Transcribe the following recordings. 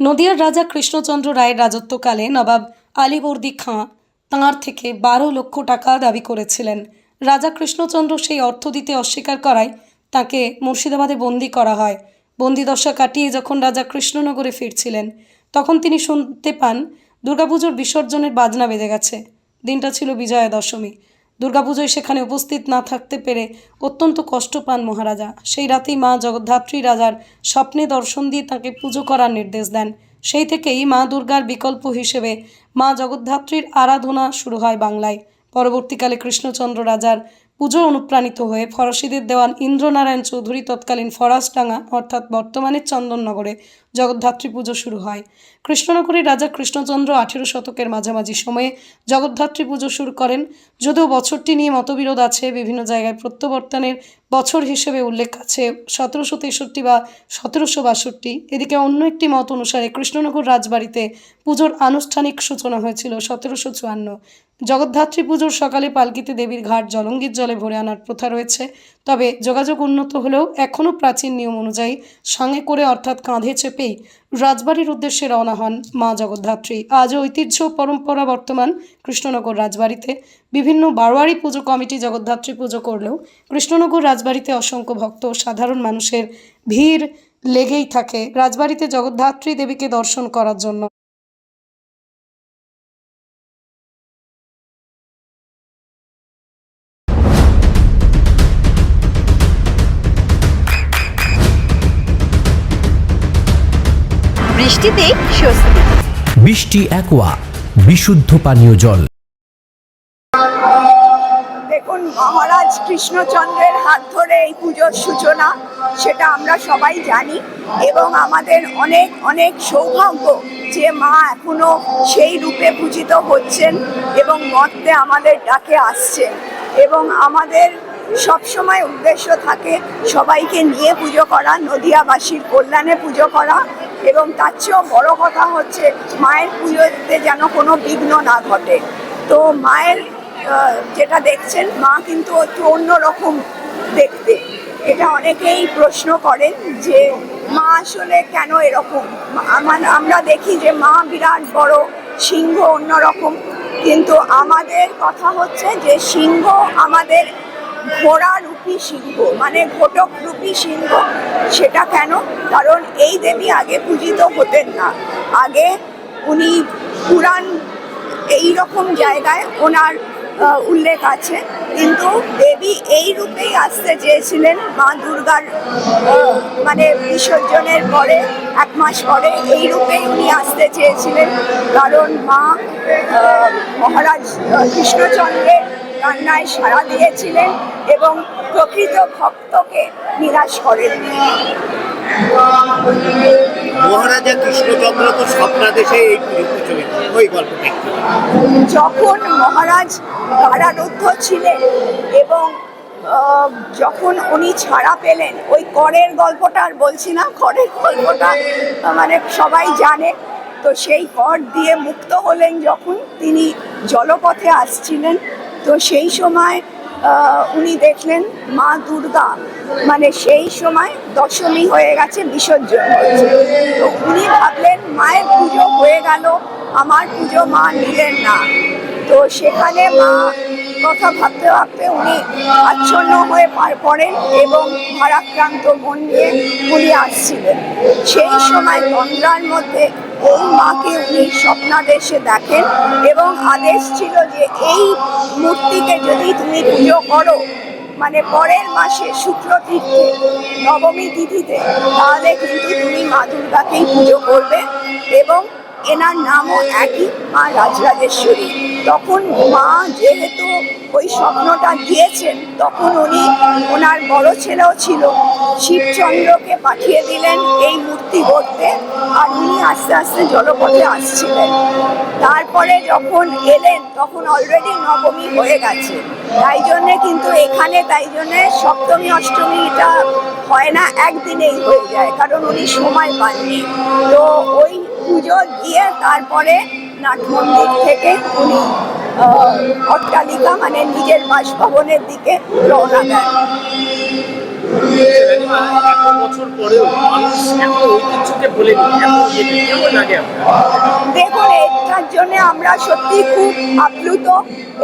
নদিয়ার রাজা কৃষ্ণচন্দ্র রায়ের রাজত্বকালে নবাব আলীবর্দী খাঁ তাঁর থেকে বারো লক্ষ টাকা দাবি করেছিলেন। রাজা কৃষ্ণচন্দ্র সেই অর্থ দিতে অস্বীকার করায় তাকে মুর্শিদাবাদে বন্দি করা হয়। বন্দিদশা কাটিয়ে যখন রাজা কৃষ্ণনগরে ফিরছিলেন, তখন তিনি শুনতে পান দুর্গাপুজোর বিসর্জনের বাজনা বেজে গেছে। দিনটা ছিল বিজয়া দশমী দুর্গাপুজোয় সেখানে উপস্থিত না থাকতে পেরে অত্যন্ত কষ্ট পান মহারাজা। সেই রাতেই মা জগদ্ধাত্রী রাজার স্বপ্নে দর্শন দিয়ে তাকে পুজো করার নির্দেশ দেন। সেই থেকেই মা দুর্গার বিকল্প হিসেবে মা জগদ্ধাত্রীর আরাধনা শুরু হয় বাংলায়। পরবর্তীকালে কৃষ্ণচন্দ্র রাজার পুজো অনুপ্রাণিত হয়ে ফরাসিদের দেওয়ান ইন্দ্রনারায়ণ চৌধুরী তৎকালীন ফরাসডাঙ্গা, অর্থাৎ বর্তমানের চন্দননগরে জগদ্ধাত্রী পুজো শুরু হয়। কৃষ্ণনগরের রাজা কৃষ্ণচন্দ্র আঠেরো শতকের মাঝামাঝি সময়ে জগদ্ধাত্রী পুজো শুরু করেন, যদিও বছরটি নিয়ে মতবিরোধ আছে, বিভিন্ন জায়গায় প্রত্যাবর্তনের বছর হিসেবে উল্লেখ আছে সতেরোশো তেষট্টি বা সতেরোশো বাষট্টি। এদিকে অন্য একটি মত অনুসারে কৃষ্ণনগর রাজবাড়িতে পুজোর আনুষ্ঠানিক সূচনা হয়েছিল সতেরোশো চুয়ান্ন। জগদ্ধাত্রী পুজোর সকালে পালকিতে দেবীর ঘাট জলঙ্গির জলে ভরে আনার প্রথা রয়েছে। তবে যোগাযোগ উন্নত হলেও এখনও প্রাচীন নিয়ম অনুযায়ী সঙ্গে করে অর্থাৎ কাঁধে চেপেই রাজবাড়ির উদ্দেশ্যে রওনা হন মা জগদ্ধাত্রী। আজ ঐতিহ্য পরম্পরা বর্তমান কৃষ্ণনগর রাজবাড়িতে। বিভিন্ন বারোয়ারি পুজো কমিটি জগদ্ধাত্রী পুজো করলেও কৃষ্ণনগর রাজবাড়িতে অসংখ্য ভক্ত সাধারণ মানুষের ভিড় লেগেই থাকে। রাজবাড়িতে জগদ্ধাত্রী দেবীকে দর্শন করার জন্য বৃষ্টিতে স্বস্তি। বৃষ্টি অ্যাকোয়া বিশুদ্ধ পানীয় জল। দেখুন মহারাজ কৃষ্ণচন্দ্রের হাত ধরে এই পুজোর সূচনা সেটা আমরা সবাই জানি এবং আমাদের অনেক অনেক সৌভাগ্য যে মা এখনও সেই রূপে পূজিত হচ্ছেন এবং মর্তে আমাদের ডাকে আসছেন। এবং আমাদের সবসময় উদ্দেশ্য থাকে সবাইকে নিয়ে পুজো করা নদিয়াবাসীর কল্যাণে পুজো করা এবং তার চেয়েও বড় কথা হচ্ছে মায়ের পুজোতে যেন কোনো বিঘ্ন না ঘটে। তো মায়ের যেটা দেখছেন, মা কিন্তু একটু অন্যরকম দেখতে। এটা অনেকেই প্রশ্ন করেন যে মা আসলে কেন এরকম? আমার দেখি যে মা বিরাট বড়, সিংহ অন্যরকম। কিন্তু আমাদের কথা হচ্ছে যে সিংহ আমাদের ঘোড়া রূপী সিংহ মানে ঘটক রূপী সিংহ। সেটা কেন? দেবী আগে পূজিত হতেন না। আগে উনি পুরাণ এই রকম জায়গায় ওনার উল্লেখ আছে। কিন্তু দেবী এই রূপেই আসতে চেয়েছিলেন মা দুর্গার মানে বিসর্জনের পরে, এক মাস পরে এই রূপেই উনি আসতে চেয়েছিলেন। কারণ মা মহারাজ কৃষ্ণচন্দ্রের কান্নায় সাড়া দিয়েছিলেন এবং প্রকৃত ভক্তকে নিরাশ করেননি। মহারাজা কৃষ্ণচন্দ্র তো স্বপ্নাদেশে এই ওই যখন মহারাজ কারারুদ্ধ ছিলেন এবং যখন উনি ছাড়া পেলেন, ওই করের গল্পটা আর বলছি না, করের গল্পটা মানে সবাই জানে। তো সেই কর দিয়ে মুক্ত হলেন যখন তিনি জলপথে আসছিলেন। তো সেই সময় উনি দেখলেন মা দুর্গা। মানে সেই সময় দশমী হয়ে গেছে, বিসর্জন হয়েছে। তো উনি ভাবলেন, মায়ের পুজো হয়ে গেল, আমার পুজো মা নিলেন না। তো সেখানে মা কথা ভাবতে ভাবতে উনি আচ্ছন্ন হয়ে পার পড়েন এবং ভারাক্রান্ত মন নিয়ে উনি আসছিলেন। সেই সময় তন্দ্রার মধ্যে এই মাকে উনি স্বপ্নাদেশে দেখেন এবং আদেশ ছিল যে এই মূর্তিকে যদি তুমি পুজো করো মানে পরের মাসে শুক্র তীর্থে নবমী তিথিতে, তাহলে কিন্তু তুমি মা দুর্গাকেই পুজো করবে এবং এনার নামও একই, মা রাজরাজেশ্বরী। তখন মা যেহেতু ওই স্বপ্নটা দিয়েছেন, তখন উনি ওনার বড় ছেলেও ছিল। শিবচন্দ্রকে পাঠিয়ে দিলেন এই মূর্তি গড়তে, আর উনি আস্তে আস্তে জলপথে আসছিলেন। তারপরে যখন এলেন, তখন অলরেডি নবমী হয়ে গেছে। তাই জন্যে কিন্তু এখানে, তাই জন্যে সপ্তমী, অষ্টমীটা হয় না, একদিনেই হয়ে যায়, কারণ উনি সময় পাননি। তো ওই পুজো দিয়ে তারপরে নাট মন্দির থেকে উনি অট্টালিকা মানে নিজের বাসভবনের দিকে রওনা কেমন লাগে আপনার? দেখুন এটার জন্য আমরা সত্যি খুব আপ্লুত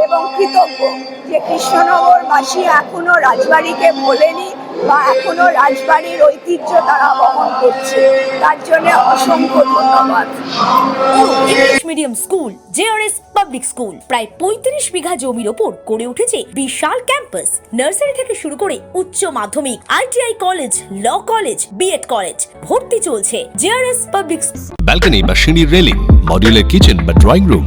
এবং কৃতজ্ঞ যে কৃষ্ণনগরবাসী এখনও রাজবাড়িকে ভোলেনি। বা এখনও রাজবাড়ির ঐতিহ্য তারা বহন করছে। তার জন্য অসংখ্য ধন্যবাদ। English medium school JRS public school প্রায় পঁয়ত্রিশ বিঘা জমির ওপর গড়ে উঠেছে বিশাল ক্যাম্পাস। নার্সারি থেকে শুরু করে উচ্চ মাধ্যমিক ITI college law college BEd college ভর্তি চলছে। জেআরএস পাবলিক ব্যালকনি বা সিঁড়ির রেলিং মডিউলার কিচেন বা ড্রয়িং রুম